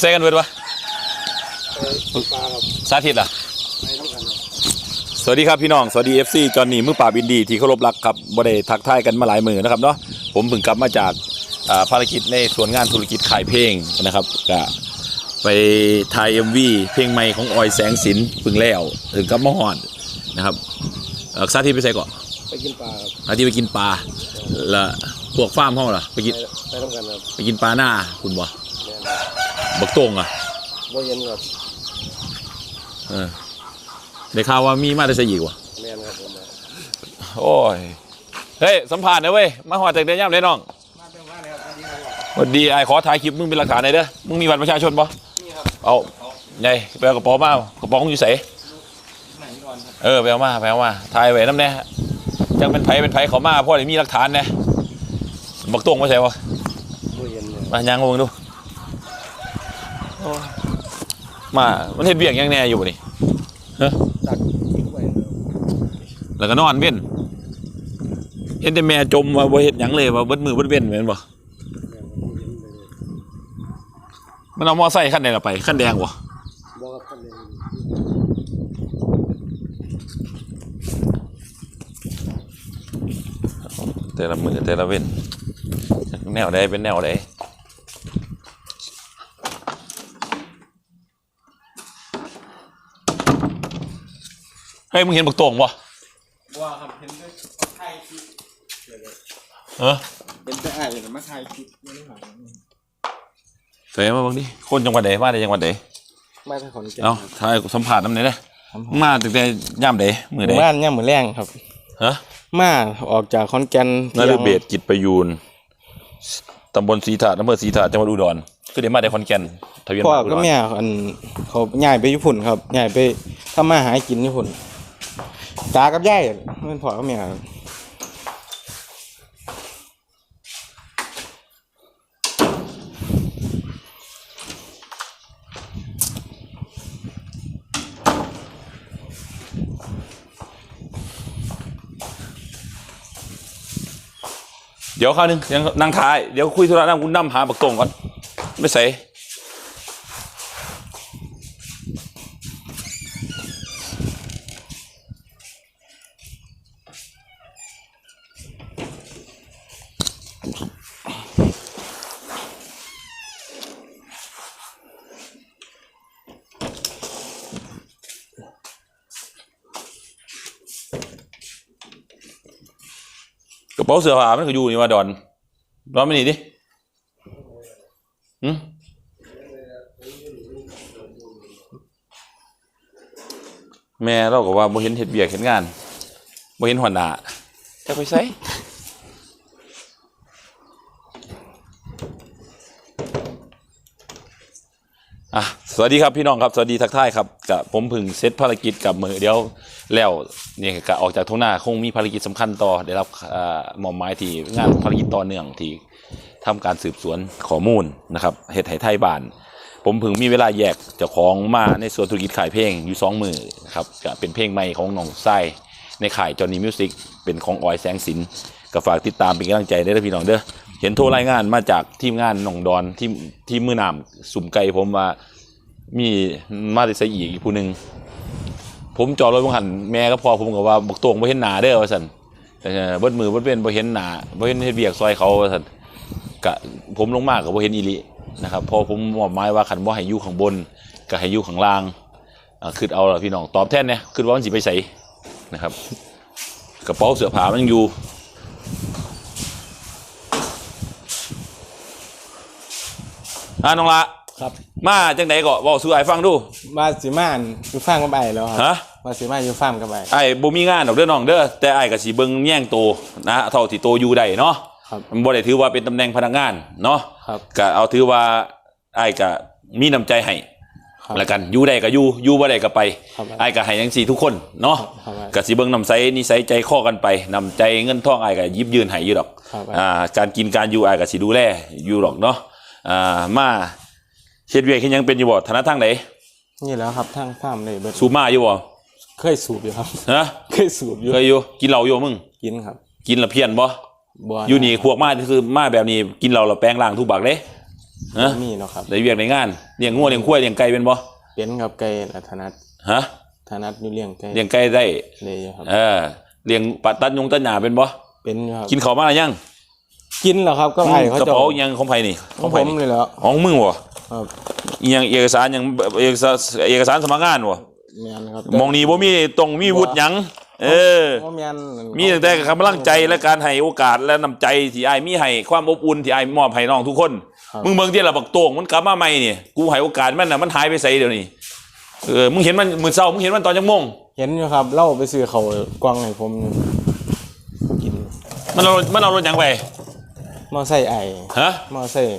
ใส่กันเบิดวะปลาครับสาธิตอะไปน้ำกันครับสวัสดีครับพี่น้อง สวัสดี FC จอห์นนี่มือป่าบอินดีที่เคารพรักครับบ่ได้ทักทายกันมาหลายมือนะครับเนาะผมเพิ่งกลับมาจากอ่าภารกิจในส่วนงานธุรกิจขายเพลงนะครับก็ไปถ่าย MV เพลงใหม่ของออยแสงสินเพิ่งแล้วถึงกับมะฮอดนะครับเอ่อสาธิตไปใส่ก่อนไปกินปลาครับสาธิตไปกินปลาแล้วพวกฟาร์มห้องล่ะไปไปกินไปน้ำกันครับไปกินปลาหน้าคุณบ่แม่นครั บบักโต้งอะบ่เย็นครับเออได้ข่าวว่ามีมาได้ใส่อีกวะแม่นครับผมนะโอ้ยเฮ้ยสัมผัสนะเว้ยมาหอดจากเดือนย่ำเลยน้องมาเต็มบ้านเลยครับสวัสดีครับสวัสดีไอ้ขอถ่ายคลิปมึงเป็นหลักฐานหน่อยเด้อมึงมีบัตรประชาชนปะนี่ครับเอาไงไปเอากระเป๋ามากระเป๋าของอยู่ใสไหนก่อนครับเออไปเอามาไปเอามาถ่ายไว้น้ำแน่จังเป็นไผเป็นไผเขามาเพราะได้มีหลักฐานแน่บักตวงไม่ใช่ปะบ่เย็นเลยมายังมึงดูโอ้ย มามันเห็นเบี่ยงยังแน่อยู่บ่นี่ตักทิ้งไว้แล้วก็นอนเว้นเห็นแต่แม่จมว่าบ่เฮ็ดหยังเลยว่าเบิดมือเบิดเว้นแม่นบ่แม่นครับบ่เย็นเลยมันเอามอไซค์คันไหนละไปคันแดงบ่บ่ครับท่านเลยแต่ละมือแต่ละเว้นแนวใดเป็นแนวใด เฮ้ยมึงเห็นบักโต่งบ่ว่าครับเห็นด้วยถ่ายคลิปเออเป็นแต่อ่านเลยมาถ่ายคลิปไม่ได้หาเฟมาเบิ่งดิคนจังหวัดใดมาได้จังหวัดใดมาจากขอนแก่นเอ้าถ่ายสัมภาษณ์นำไหนอยเด้อมึงมาตั้งแต่ย่ำใดมื้อใดบ้านย่ามมือแรงครับฮะมาออกจากขอนแก่นนาฤเบศรกิจประยูนตำบลศรีถาดอำเภอศรีถาดจังหวัดอุดรคือได้มาได้ขอนแก่นทะเบียนพ่อบ้านอุก็ดรแม่อันเขาย้ายไปญี่ปุ่นครับย้ายไปทำมาหากินญี่ปุ่น ตากับยายเพื่อนพอก็แม่ครับเดี๋ยวคราวหนึงยังนั่งท้าย เดี๋ยวคุยธุระนั่งคุณนำหาบักต่งก่อน ไม่ใส่ กระเป๋าเสื้อผ้ามันก็อยู่นี่ว่าดอนร้อนไม่หนีดิหืมแม่เราก็ว่าบ่เห็นเห็ดเบียกเห็นงานบ่เห็นหัวหน้าจะไปใส่อะ สวัสดีครับพี่น้องครับสวัสดีทักทายครับกับผมพึ่งเซตภารกิจกับมือเดียวแล้วเนี่ยกะออกจากทุ่งนาคงมีภารกิจสำคัญต่อได้รับอ่าหมอมหมายที่งานภารกิจต่อเนื่องที่ทำการสืบสวนข้อมูลนะครับเฮ็ดให้ไทยบ้าน ผมพิ่งมีเวลาแยกเจ้าของมาในส่วนธุรกิจขายเพลงอยู่สองมือครับก็เป็นเพลงใหม่ของน้องไส้ในข่ายจอห์นนี่มิวสิกเป็นของออยแสงสินก็ฝากติดตามเป็นกำลังใจได้อพี่น้องเด้อเห็นโทรรายงานมาจากทีมงานหนองดอนที่ที่มือนามสุ่มไก่ผมว่า มีมาได้ใส่อีกอีกผู้หนึ่งผมจอดรถบังหันแม่ก็พอผมก็ว่าบักตวงบ่เห็นหน้าเด้อว่าซั่นแต่เบิดมือเบิดเป็นบ่เห็นหน้าบ่เห็นเฮ็ดเวียกซอยเขาว่าซั่นก็ผมลงมากก็บ่เห็นอีลีนะครับพอผมมอบหมายว่าขันว่าให้อยู่ข้างบนก็ให้อยู่ข้างล่างอ่าคือเอาละพี่น้องตอบแทนเนี่ยคือว่ามันสิไปใส่นะครับ กระเป๋าเสื้อผ้ามันยังอยู่อ่าน้องละ ครับ มาจังไหนก็บอกสู่ไอ้ายฟังดู มาสิมาอันอยู่ฟาร์มกับไอ้แล้วครับฮะ มาสิมาอยู่ฟาร์มกับไอ้ไอ้ายบ่มีงานดอกเด้อน้องเด้อแต่ไอ้ายก็สิเบิ่งแย่งโตนะเท่าที่โตอยู่ได้เนาะครับ มันบ่ได้ถือว่าเป็นตำแหน่งพนักงานเนาะครับ ก็เอาถือว่าไอ้ายก็มีน้ำใจให้ครับแล้วกันอยู่ได้ก็อยู่อยู่บ่ได้ก็ไปครับไอ้ายก็ให้จังซี่ทุกคนเนาะครับ ก็สิเบิ่งน้ำใสนิสัยใจคอกันไปน้ำใจเงินทองไอ้ายก็หยิบยืนให้อยู่ดอกครับ อ่าการกินการอยู่ไอ้ายก็สิดูแลอยู่ดอกเนาะอ่ามา เฮ็ดเวียกเฮ็ดหยังเป็นอยู่บ่ถนัดทางไหนนี่แหล้วครับทางฟาร์มเลยเบิดสูบมาอยู่บ่เคยสูบอยู่ครับ ฮะเคยสูบอยู่เคยอยู่กินเหล้าอยู่มึง กินครับกินและเพี้ยนบ่บัวอยู่นี่พวกมาคือมาแบบนี้กินเหล้าแล้วแปลงร่างทุกบักเด้ฮะมีเนาะครับได้เวียกในงานเลี้ยงงัวเลี้ยงควายเลี้ยงไก่เป็นบ่เป็นครับไก่ละธนัดฮะธนัดอยู่เลี้ยงไก่เลี้ยงไก่ได้เลยอยู่ครับ เออเลี้ยงปัดตัดยงตัดหญ้าเป็นบ่เป็นอยู่ครับกินข้าวมาหรือยัง กินเหรอครับก็ไอ้เขากระจะเป๋ายังของไผนี่ของไผผมนี่เลยแล้วของมึงบ่ครับอีหยังเอกสารหยังเอกสารเอกสารสมัครงานบ่แมนครับมองนี้บ่มีตรงมีวุฒิหยัง เออ ว่าแมนมีตั้งแต่กำลังใจและการให้โอกาสและน้ำใจที่ไอ้ายมีให้ความอบอุ่นที่ไอ้ายมอบให้น้องทุกคน มึงเบิ่งที่ละบักโต่งมันกลับมาใหม่นี่กูให้โอกาสมันน่ะมันหายไปไสเดี๋ยวนี้เออมึงเห็นมันมื้อเช้ามึงเห็นมันตอนจังโมงเห็นอยู่ครับเล่าไปซื้อเขาวกวางให้ผมกินมันเอามันเอารถหยังไป มอไซค์ไอ้ฮะมอไซค์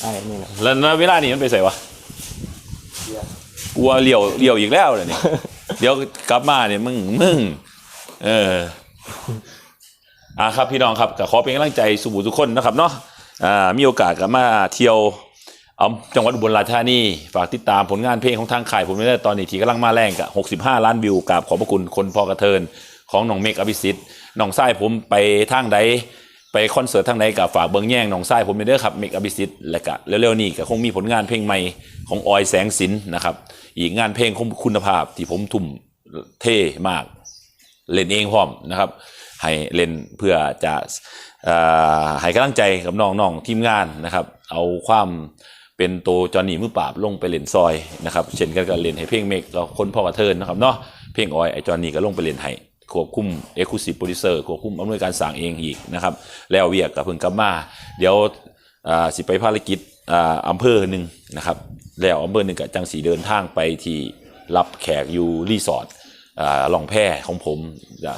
ไอ้นี่นะแล้วณเวลานี้มันไปใส่วะกลัวเลี้ยวเลี้ยวอีกแล้วเลยนี่เดี๋ยวกลับมาเนี่ยมึงมึงเอออ่าครับพี่น้องครับก็ขอเป็นกำลังใจสู่ทุกคนนะครับเนาะอ่ามีโอกาสกลับมาเที่ยวเอาจังหวัดอุบลราชธานีฝากติดตามผลงานเพลงของทางข่ายผมไม่ได้ตอนนี้ที่กำลังมาแรงกับ 65 ล้านวิวกับขอบพระคุณคนพอกระเทินของน้องเมฆอภิสิทธิ์น้องไส้ผมไปทางใด ไปคอนเสิร์ตทางไหนกับฝากเบิงแย่งหนองไส้ผมไปเด้อครับเมกอบิสิตและก็เร็วๆนี้ก็คงมีผลงานเพลงใหม่ของออยแสงสินนะครับ อีกงานเพลงของคุณภาพที่ผมทุ่มเท่มาก เล่นเองพร้อมนะครับ ให้เล่นเพื่อจะอให้กำลังใจกับน้องๆทีมงานนะครับ เอาความเป็นโตวจอนี่มือปราบลงไปเล่นซอยนะครับเช่นกันกับเล่นให้เพลงเมกเราคนพ่อกระเทินนะครับเนาะเพลงออยไอจอนี่ก็ลงไปเล่นให้ ควบคุมเอ็กซ์คลูซีฟโปรดิวเซอร์ควบคุมอำนวยการสั่งเองอีกนะครับ แล้วเวียกกับเพิ่งกลับมา เดี๋ยวสิไปภารกิจอ่าอำเภอหนึ่งนะครับ แล้วอำเภอหนึ่งกับจังสีเดินทางไปที่รับแขกอยู่รีสอร์ทอ่าล่องแพของผมจะ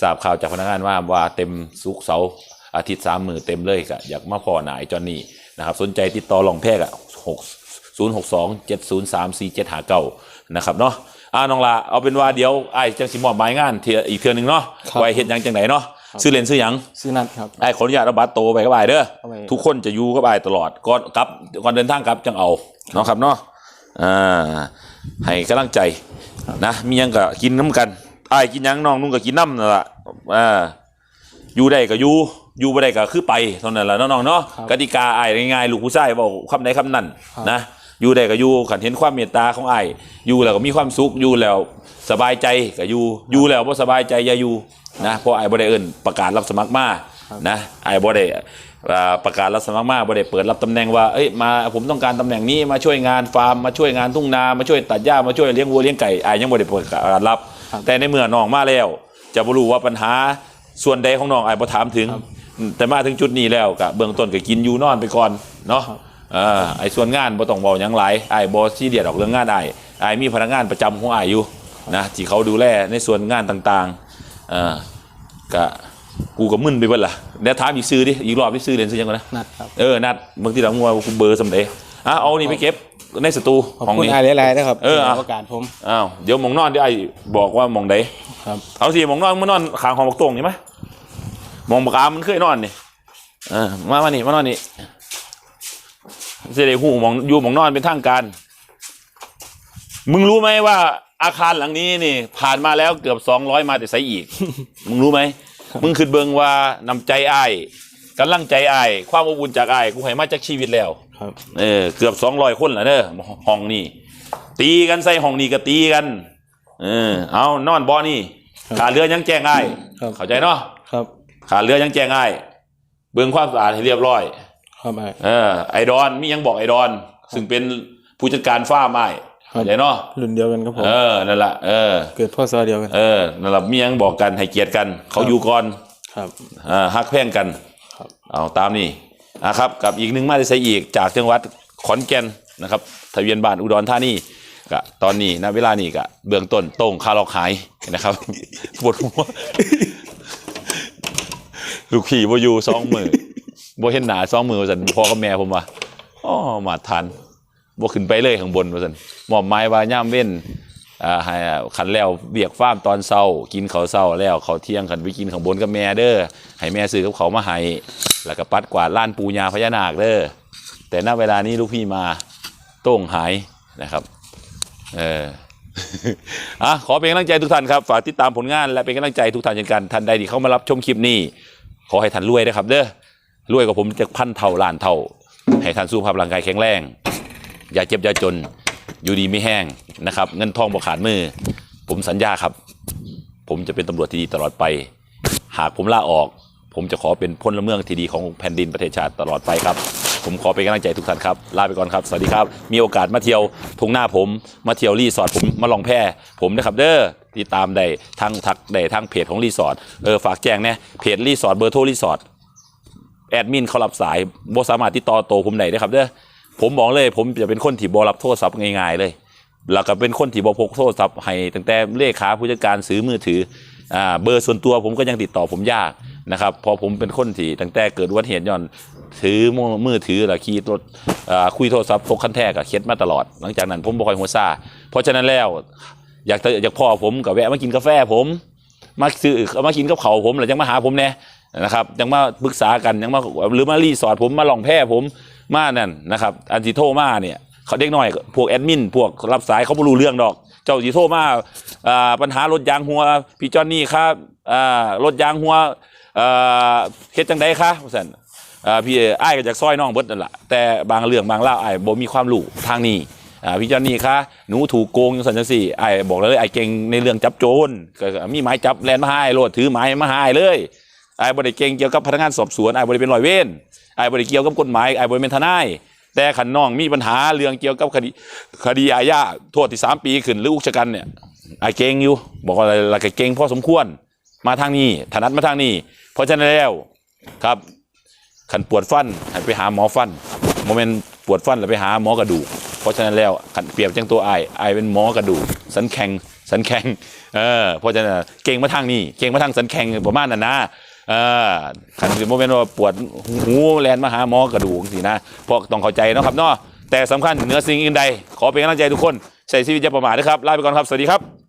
ทราบข่าวจากพนักงานว่าว่าเต็มสุกเสาอาทิตย์สามมือเต็มเลยก็อยากมาพอหนายจอนนี่นะครับสนใจติดต่อหล่องแพกับหกศูนย์หกสองเจ็ดศูนย์สามสี่เจ็ดหาเก้านะครับเนาะ อ่าน้องลาเอาเป็นว่าเดี๋ยวไอ้ายจังสิมอบหมายงานเทียอีกเทือหนึ่งเนาะไว้เฮ็ดหยังจังไหนเนาะซื้อเลนซื้อหยังซื้อนัดครับ ไอ้ขออนุญาตเอาบัตรโตไปกับไอ้เด้อเอาไป ทุกคนจะอยู่กับไอ้ตลอดก่อนกลับก่อนเดินทางกลับจังเอาเนาะครับเนาะอ่าให้กำลังใจนะมีหยังก็กินน้ำกันไอ้กินหยังน้องนุ่งก็กินน้ำนั่นล่ะอ่าอยู่ได้ก็อยู่อยู่บ่ได้ก็คือไปเท่านั้นแหละเนาะน้องเนาะครับกติกาไอ้ง่ายๆลูกผู้ชายบอกคำใดคำนั้นครับ นะ อยู่ได้ก็อยู่ขันเห็นความเมตตาของไอ้อยู่แล้วก็มีความสุขอยู่แล้วสบายใจก็อยู่อยู่แล้วบ่สบายใจอย่าอยู่นะเพราะไอ้บ่ได้เอิ้นประกาศรับสมัครมานะไอ้บ่ได้อ่าประกาศรับสมัครมาบ่ได้เปิดรับตำแหน่งว่าเอ้ยมาผมต้องการตำแหน่งนี้มาช่วยงานฟาร์มมาช่วยงานทุ่งนามาช่วยตัดหญ้ามาช่วยเลี้ยงวัวเลี้ยงไก่ไอ้ยังบ่ได้ประกาศรับครับ แต่ในเมื่อน้องมาแล้ว จะบ่รู้ว่าปัญหาส่วนใดของน้องไอ้บ่ถามถึง แต่มาถึงจุดนี้แล้วก็เบื้องต้นก็กินอยู่นอนไปก่อนเนาะ เออไอ้ส่วนงานบ่ต้องเว้าหยังหลายไอ้บ่ซีเรียสออกเรื่องงานไอ้ไอ้มีพนักงานประจำของไอ้อยู่นะที่เขาดูแลในส่วนงานต่างๆเออก็กูก็มึนไปเบิดล่ะเดี๋ยวถามอีกซื้อดิอีกรอบที่ซื้อเรียนซื้อยังไงนะ นัดครับ เออ นัดบางทีเรางัวกูเบอร์สำเร็จอะเอานี่ไปเก็บในสตูขอบของคุณนี้ไอ้หลายๆนะครับเออเอาที่ให้โอกาสผม อ้าวเดี๋ยวหมองนอนเดี๋ยวไอ้บอกว่าหมองใดครับ เอาสิหมองนอนมึงนอนขางของบักตวงนี่ไหมหมองบักอามมันเคยนอนนี่เออมามานี่มานอนนี่ เสได็จหูหมองอยู่หมองนอนเป็นทางการ มึงรู้ไหมว่า อาคารหลังนี้นี่ ผ่านมาแล้วเกือบสองร้อยมาแต่ไสอีก มึงรู้ไหมมึงคือเบิงว่านำใจอ้ายกำลังใจอ้ายความอบอุ่นจากอ้ายกูให้มาจากชีวิตแล้วครับ เออเกือบสองร้อยคนแล้วเด้อห้องนี่ตีกันใส่ห้องนี่ก็ตีกัน เออ เอานอนบ่อนี่ครับขาเรือยังแจ้งอ้ายครับ เข้าใจเนาะครับ ขาเรือยังแจ้งอ้ายเบิ่งความสะอาดให้เรียบร้อย ครับไอ้เออไอดอนมียังบอกไอดอน ซึ่งเป็นผู้จัดการฟ้าร์มอ้ายครับเข้าใจเนาะรุ่นเดียวกันครับผมเออนั่นแหละเออเกิดพ่อซอเดียวกันเออนั่นแหละมียังบอกกันให้เกียรติกัน เขาอยู่ก่อนครับอ่าฮักแพ่งกันครับเอาตามนี้นะครับกับอีกหนึ่งมาได้ใส่อีกจากจังหวัดขอนแก่นนะครับทะเบียนบ้านอุดรธานีก็ตอนนี้ณเวลานี้ก็เบื้องต้นโต้งคาร์ลอกหายนะครับปวดหัวลูกพี่บ่อยู่สองมือ บ่เห็นหน้าสองมือว่าสันพ่อกับแม่ผมว่าอ๋อมาทันบ่ขึ้นไปเลยข้างบนว่าสันหมอบไม้ว่าย่ามเว้นอ่าให้ขันแล้วเบียกฟ้ามตอนเช้า กินเขาวเช้าแล้วเขาวเที่ยงขันไปกินข้างบนกับแม่เด้อให้แม่ซื้อกับเขาวมาให้แล้วก็ปัดกวาดล้านปูญาพญานาคเด้อแต่ณเวลานี้ลูกพี่มาโต้งหายนะครับเออ อะขอเป็นกำลังใจทุกท่านครับ ฝากติดตามผลงานและเป็นกำลังใจทุกท่านเช่นกันท่านใดที่เข้ามารับชมคลิปนี้ ขอให้ท่านรวยนะครับเด้อ รวยกับผมจะพันเท่าล้านเท่า ให้ท่านสุขภาพร่างกายแข็งแรง อย่าเจ็บอย่าจน อยู่ดีไม่แห้งนะครับ เงินทองบ่ขาดมือ ผมสัญญาครับ ผมจะเป็นตำรวจที่ดีตลอดไป หากผมลาออก ผมจะขอเป็นพลเมืองที่ดีของแผ่นดินประเทศชาติตลอดไปครับ ผมขอเป็นกำลังใจทุกท่านครับ ลาไปก่อนครับ สวัสดีครับ มีโอกาสมาเที่ยวทุ่งหน้าผม มาเที่ยวรีสอร์ทผม มาลองแพร่ผมนะครับเด้อ ติดตามได้ทางทักได้ทางเพจของรีสอร์ท เออฝากแจ้งเนี่ยเพจรีสอร์ทเบอร์โทรรีสอร์ท แอดมินเขารับสายบ่สามารถติดต่อโตผมได้เด้ครับเด้อผมบอกเลย ผมจะเป็นคนที่บ่รับโทรศัพท์ง่ายๆเลย แล้วก็เป็นคนที่บ่พกโทรศัพท์ให้ตั้งแต่เลขาผู้จัดการซื้อมือถืออ่าเบอร์ส่วนตัวผมก็ยังติดต่อผมยากนะครับพอผมเป็นคนที่ตั้งแต่เกิดอุบัติเหตุย้อนถือมือถือหรือขี่รถอ่าคุยโทรศัพท์พกคันแทกับเคล็ดมาตลอด หลังจากนั้นผมบ่คอยหัวซาเพราะฉะนั้นแล้วอยากอยากพ่อผมก็แวะมากินกาแฟผม มาซื้อมากินกับเขาผมหรือยังมาหาผมแน่ นะครับยังมาปรึกษากันยังมาหรือมารีสอร์ทผมมาลองแพร่ผมมานั่นนะครับอันที่โทรมาเนี่ยเขาเด็กน้อย พวกแอดมินพวกรับสายเขาไม่รู้เรื่องดอก เจ้าสีโทรมาอ่าปัญหารถยางหัวพี่จอนนี่ครับรถยางหัวเฮ็ดจังไดคะสันพี่ไอ้ก็จากซอยน้องเบิดนั่นแหละแต่บางเรื่องบางเล่าวอ้บ่มีความรู้ทางนี้พี่จอนนี่คะหนูถูกโกงจังสันจังสี่ไอ้บอกเลยไอ้เก่งในเรื่องจับโจรมีหมายจับแลนมาให้โลดถือหมายมาให้เลย ไอ้บริเก่งเกี่ยวกับพนักงานสอบสวนไอ้บริเป็นรอยเวรไอ้บริเกี่ยวกับกฎหมายไอ้บริเป็นทนาย แต่ขันน้องมีปัญหาเรื่องเกี่ยวกับคดีคดีอาญาโทษที่สามปีขึ้นหรืออุกชะกันเนี่ยไอ้เก่งอยู่ บอกว่าอะไรก็เก่งพอสมควรมาทางนี้ถนัดมาทางนี้ เพราะฉะนั้นแล้วครับขันปวดฟันให้ไปหาหมอฟันโมเมนต์ปวดฟันแล้วไปหาหมอกระดูก เพราะฉะนั้นแล้วขันเปรียบจังตัวไอายอายเป็นหมอกระดูกสันแข็งสันแข็งเออเพราะฉะนั้นเก่งมาทางนี้ เก่งมาทางสันแข็งประมาณนั้นนะ อขันโมเมนต์ว่าปวดหูแลนมาหาหมอกระดูกสินะเพราะต้องเข้าใจเนาะครับเนาะแต่สำคัญเหนือสิ่งอื่นใด ขอเป็นกำลังใจทุกคน ใส่ชีวิตอย่าประมาทนะครับลาไปก่อนครับ สวัสดีครับ